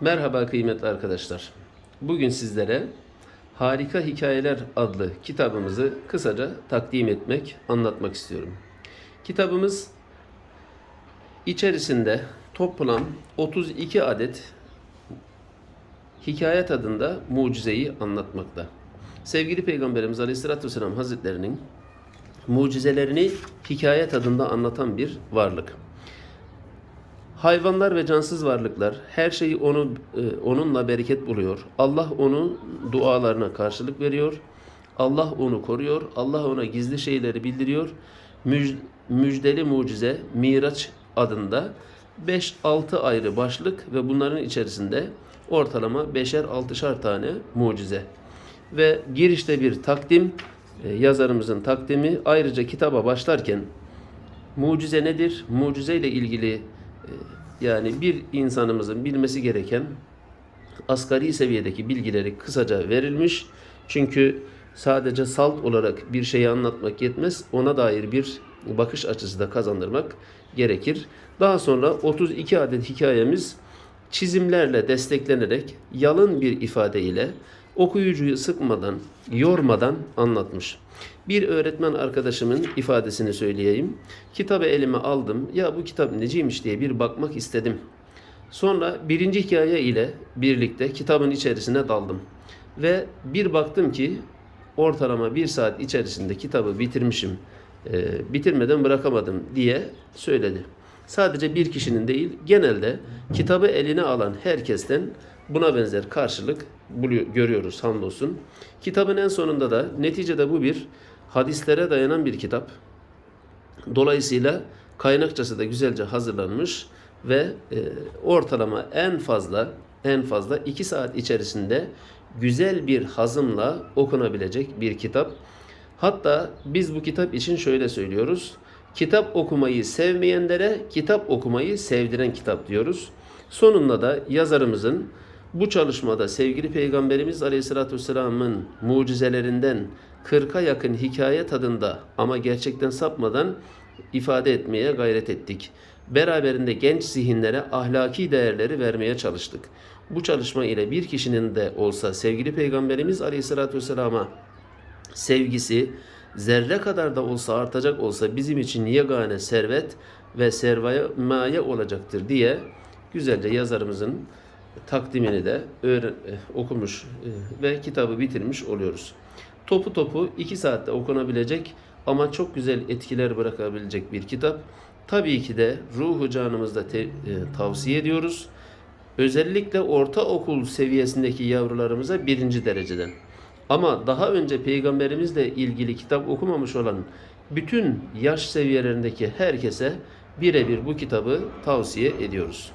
Merhaba kıymetli arkadaşlar. Bugün sizlere Harika Hikayeler adlı kitabımızı kısaca takdim etmek, anlatmak istiyorum. Kitabımız içerisinde toplam 32 adet hikaye tadında mucizeyi anlatmakta. Sevgili Peygamberimiz Aleyhisselatü Vesselam Hazretlerinin mucizelerini hikaye tadında anlatan bir varlık. Hayvanlar ve cansız varlıklar her şeyi onu e, onunla bereket buluyor. Allah onun dualarına karşılık veriyor. Allah onu koruyor. Allah ona gizli şeyleri bildiriyor. Müj- müjdeli mucize Miraç adında 5-6 ayrı başlık ve bunların içerisinde ortalama 5'er 6'şar tane mucize. Ve girişte bir takdim, e, yazarımızın takdimi ayrıca kitaba başlarken Mucize nedir? Mucize ile ilgili yani bir insanımızın bilmesi gereken asgari seviyedeki bilgileri kısaca verilmiş. Çünkü sadece salt olarak bir şeyi anlatmak yetmez. Ona dair bir bakış açısı da kazandırmak gerekir. Daha sonra 32 adet hikayemiz çizimlerle desteklenerek yalın bir ifade ile okuyucuyu sıkmadan, yormadan anlatmış. Bir öğretmen arkadaşımın ifadesini söyleyeyim. Kitabı elime aldım. Ya bu kitap neciymiş diye bir bakmak istedim. Sonra birinci hikaye ile birlikte kitabın içerisine daldım. Ve bir baktım ki ortalama bir saat içerisinde kitabı bitirmişim. Ee, bitirmeden bırakamadım diye söyledi. Sadece bir kişinin değil, genelde kitabı eline alan herkesten buna benzer karşılık görüyoruz hamdolsun. Kitabın en sonunda da neticede bu bir hadislere dayanan bir kitap. Dolayısıyla kaynakçası da güzelce hazırlanmış ve e, ortalama en fazla en fazla 2 saat içerisinde güzel bir hazımla okunabilecek bir kitap. Hatta biz bu kitap için şöyle söylüyoruz. Kitap okumayı sevmeyenlere kitap okumayı sevdiren kitap diyoruz. Sonunda da yazarımızın bu çalışmada sevgili Peygamberimiz Aleyhisselatü Vesselam'ın mucizelerinden 40'a yakın hikaye tadında ama gerçekten sapmadan ifade etmeye gayret ettik. Beraberinde genç zihinlere ahlaki değerleri vermeye çalıştık. Bu çalışma ile bir kişinin de olsa sevgili Peygamberimiz Aleyhisselatü Vesselam'a sevgisi zerre kadar da olsa artacak olsa bizim için yegane servet ve sermaye olacaktır diye güzelce yazarımızın takdimini de e, okumuş e, ve kitabı bitirmiş oluyoruz. Topu topu 2 saatte okunabilecek ama çok güzel etkiler bırakabilecek bir kitap. Tabii ki de ruhu canımızda te- e, tavsiye ediyoruz. Özellikle ortaokul seviyesindeki yavrularımıza birinci dereceden. Ama daha önce peygamberimizle ilgili kitap okumamış olan bütün yaş seviyelerindeki herkese birebir bu kitabı tavsiye ediyoruz.